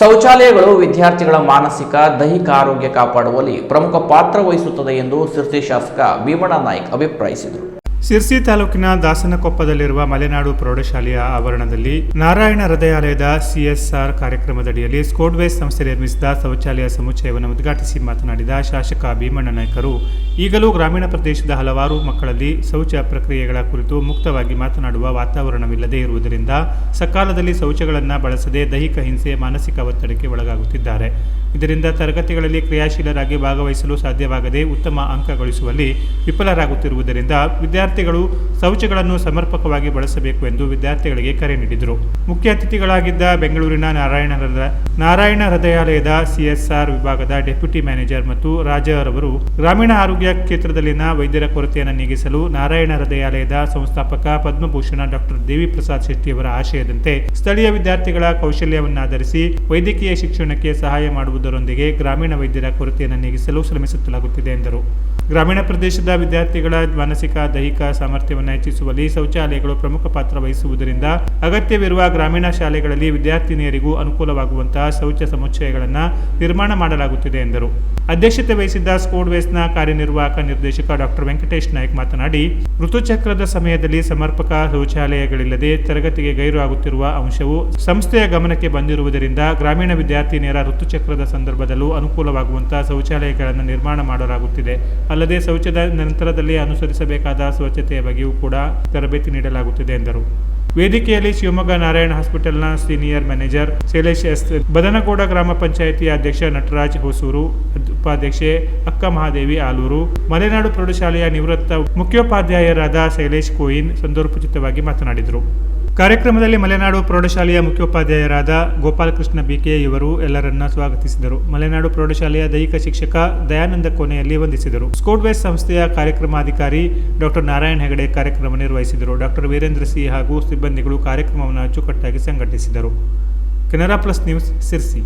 ಶೌಚಾಲಯಗಳು ವಿದ್ಯಾರ್ಥಿಗಳ ಮಾನಸಿಕ, ದೈಹಿಕ ಆರೋಗ್ಯ ಕಾಪಾಡುವಲ್ಲಿ ಪ್ರಮುಖ ಪಾತ್ರ ವಹಿಸುತ್ತದೆ ಎಂದು ಸಿರ್ಸಿ ಶಾಸಕ ಭೀಮಣ್ಣ ನಾಯ್ಕ್ ಅಭಿಪ್ರಾಯಿಸಿದರು. ಸಿರ್ಸಿ ತಾಲೂಕಿನ ದಾಸನಕೊಪ್ಪದಲ್ಲಿರುವ ಮಲೆನಾಡು ಪ್ರೌಢಶಾಲೆಯ ಆವರಣದಲ್ಲಿ ನಾರಾಯಣ ಹೃದಯಾಲಯದ ಸಿಎಸ್ಆರ್ ಕಾರ್ಯಕ್ರಮದಡಿಯಲ್ಲಿ ಸ್ಕೋಡ್ವೇಸ್ ಸಂಸ್ಥೆ ನಿರ್ಮಿಸಿದ ಶೌಚಾಲಯ ಸಮುಚ್ಚಯವನ್ನು ಉದ್ಘಾಟಿಸಿ ಮಾತನಾಡಿದ ಶಾಸಕ ಭೀಮಣ್ಣ ನಾಯ್ಕರು. ಈಗಲೂ ಗ್ರಾಮೀಣ ಪ್ರದೇಶದ ಹಲವಾರು ಮಕ್ಕಳಲ್ಲಿ ಶೌಚ ಪ್ರಕ್ರಿಯೆಗಳ ಕುರಿತು ಮುಕ್ತವಾಗಿ ಮಾತನಾಡುವ ವಾತಾವರಣವಿಲ್ಲದೆ ಇರುವುದರಿಂದ ಸಕಾಲದಲ್ಲಿ ಶೌಚಗಳನ್ನು ಬಳಸದೆ ದೈಹಿಕ ಹಿಂಸೆ, ಮಾನಸಿಕ ಒತ್ತಡಕ್ಕೆ ಒಳಗಾಗುತ್ತಿದ್ದಾರೆ. ಇದರಿಂದ ತರಗತಿಗಳಲ್ಲಿ ಕ್ರಿಯಾಶೀಲರಾಗಿ ಭಾಗವಹಿಸಲು ಸಾಧ್ಯವಾಗದೆ ಉತ್ತಮ ಅಂಕ ಗಳಿಸುವಲ್ಲಿ ವಿಫಲರಾಗುತ್ತಿರುವುದರಿಂದ ವಿದ್ಯಾರ್ಥಿಗಳು ಶೌಚಗಳನ್ನು ಸಮರ್ಪಕವಾಗಿ ಬಳಸಬೇಕು ಎಂದು ವಿದ್ಯಾರ್ಥಿಗಳಿಗೆ ಕರೆ ನೀಡಿದರು. ಮುಖ್ಯ ಅತಿಥಿಗಳಾಗಿದ್ದ ಬೆಂಗಳೂರಿನ ನಾರಾಯಣ ನಾರಾಯಣ ಹೃದಯಾಲಯದ ಸಿಎಸ್ಆರ್ ವಿಭಾಗದ ಡೆಪ್ಯೂಟಿ ಮ್ಯಾನೇಜರ್ ಮತ್ತು ರಾಜರವರು ಗ್ರಾಮೀಣ ಆರೋಗ್ಯ ಕ್ಷೇತ್ರದಲ್ಲಿನ ವೈದ್ಯರ ಕೊರತೆಯನ್ನು ನೀಗಿಸಲು ನಾರಾಯಣ ಹೃದಯಾಲಯದ ಸಂಸ್ಥಾಪಕ ಪದ್ಮಭೂಷಣ ಡಾಕ್ಟರ್ ದೇವಿ ಪ್ರಸಾದ್ ಶೆಟ್ಟಿಯವರ ಆಶಯದಂತೆ ಸ್ಥಳೀಯ ವಿದ್ಯಾರ್ಥಿಗಳ ಕೌಶಲ್ಯವನ್ನಾಧರಿಸಿ ವೈದ್ಯಕೀಯ ಶಿಕ್ಷಣಕ್ಕೆ ಸಹಾಯ ಮಾಡುವುದರೊಂದಿಗೆ ಗ್ರಾಮೀಣ ವೈದ್ಯರ ಕೊರತೆಯನ್ನು ನೀಗಿಸಲು ಶ್ರಮಿಸುತ್ತಲಾಗುತ್ತಿದೆ ಎಂದರು. ಗ್ರಾಮೀಣ ಪ್ರದೇಶದ ವಿದ್ಯಾರ್ಥಿಗಳ ಮಾನಸಿಕ ದೈಹಿಕ ಸಾಮರ್ಥ್ಯವನ್ನು ಹೆಚ್ಚಿಸುವಲ್ಲಿ ಶೌಚಾಲಯಗಳು ಪ್ರಮುಖ ಪಾತ್ರ ವಹಿಸುವುದರಿಂದ ಅಗತ್ಯವಿರುವ ಗ್ರಾಮೀಣ ಶಾಲೆಗಳಲ್ಲಿ ವಿದ್ಯಾರ್ಥಿನಿಯರಿಗೂ ಅನುಕೂಲವಾಗುವಂತಹ ಶೌಚ ಸಮುಚ್ಚಯಗಳನ್ನು ನಿರ್ಮಾಣ ಮಾಡಲಾಗುತ್ತಿದೆ ಎಂದರು. ಅಧ್ಯಕ್ಷತೆ ವಹಿಸಿದ್ದ ಸ್ಕೋಡ್ವೇಸ್ನ ಕಾರ್ಯನಿರ್ವಾಹಕ ನಿರ್ದೇಶಕ ಡಾಕ್ಟರ್ ವೆಂಕಟೇಶ್ ನಾಯ್ಕ್ ಮಾತನಾಡಿ, ಋತುಚಕ್ರದ ಸಮಯದಲ್ಲಿ ಸಮರ್ಪಕ ಶೌಚಾಲಯಗಳಿಲ್ಲದೆ ತರಗತಿಗೆ ಗೈರು ಆಗುತ್ತಿರುವ ಅಂಶವು ಸಂಸ್ಥೆಯ ಗಮನಕ್ಕೆ ಬಂದಿರುವುದರಿಂದ ಗ್ರಾಮೀಣ ವಿದ್ಯಾರ್ಥಿನಿಯರ ಋತುಚಕ್ರದ ಸಂದರ್ಭದಲ್ಲೂ ಅನುಕೂಲವಾಗುವಂತಹ ಶೌಚಾಲಯಗಳನ್ನು ನಿರ್ಮಾಣ ಮಾಡಲಾಗುತ್ತಿದೆ. ಅಲ್ಲದೆ ಶೌಚದ ನಂತರದಲ್ಲಿ ಅನುಸರಿಸಬೇಕಾದ ಸ್ವಚ್ಛತೆಯ ಬಗ್ಗೆಯೂ ಕೂಡ ತರಬೇತಿ ನೀಡಲಾಗುತ್ತಿದೆ ಎಂದರು. ವೇದಿಕೆಯಲ್ಲಿ Shivamogga Narayana ಹಾಸ್ಪಿಟಲ್ನ senior manager Shailesh S, Badanagouda ಗ್ರಾಮ ಪಂಚಾಯಿತಿ ಅಧ್ಯಕ್ಷ ನಟರಾಜ್ ಹೊಸೂರು, ಉಪಾಧ್ಯಕ್ಷೆ ಅಕ್ಕ ಮಹಾದೇವಿ ಆಲೂರು, ಮಲೆನಾಡು ಪ್ರೌಢಶಾಲೆಯ ನಿವೃತ್ತ ಮುಖ್ಯೋಪಾಧ್ಯಾಯರಾದ ಶೈಲೇಶ್ ಕೋಯಿನ್ ಸಂದರ್ಭೋಚಿತವಾಗಿ ಮಾತನಾಡಿದರು. ಕಾರ್ಯಕ್ರಮದಲ್ಲಿ ಮಲೆನಾಡು ಪ್ರೌಢಶಾಲೆಯ ಮುಖ್ಯೋಪಾಧ್ಯಾಯರಾದ ಗೋಪಾಲಕೃಷ್ಣ ಬಿಕೆ ಇವರು ಎಲ್ಲರನ್ನ ಸ್ವಾಗತಿಸಿದರು. ಮಲೆನಾಡು ಪ್ರೌಢಶಾಲೆಯ ದೈಹಿಕ ಶಿಕ್ಷಕ ದಯಾನಂದ ಕೊನೆಯಲ್ಲಿ ವಂದಿಸಿದರು. ಸ್ಕೋಡ್ವೇಸ್ ಸಂಸ್ಥೆಯ ಕಾರ್ಯಕ್ರಮಾಧಿಕಾರಿ ಡಾಕ್ಟರ್ ನಾರಾಯಣ ಹೆಗಡೆ ಕಾರ್ಯಕ್ರಮ ನಿರ್ವಹಿಸಿದರು. ಡಾಕ್ಟರ್ ವೀರೇಂದ್ರ ಸಿ ಹಾಗೂ ಸಿಬ್ಬಂದಿಗಳು ಕಾರ್ಯಕ್ರಮವನ್ನು ಅಚ್ಚುಕಟ್ಟಾಗಿ ಸಂಘಟಿಸಿದರು. Canara plus news Sirsi.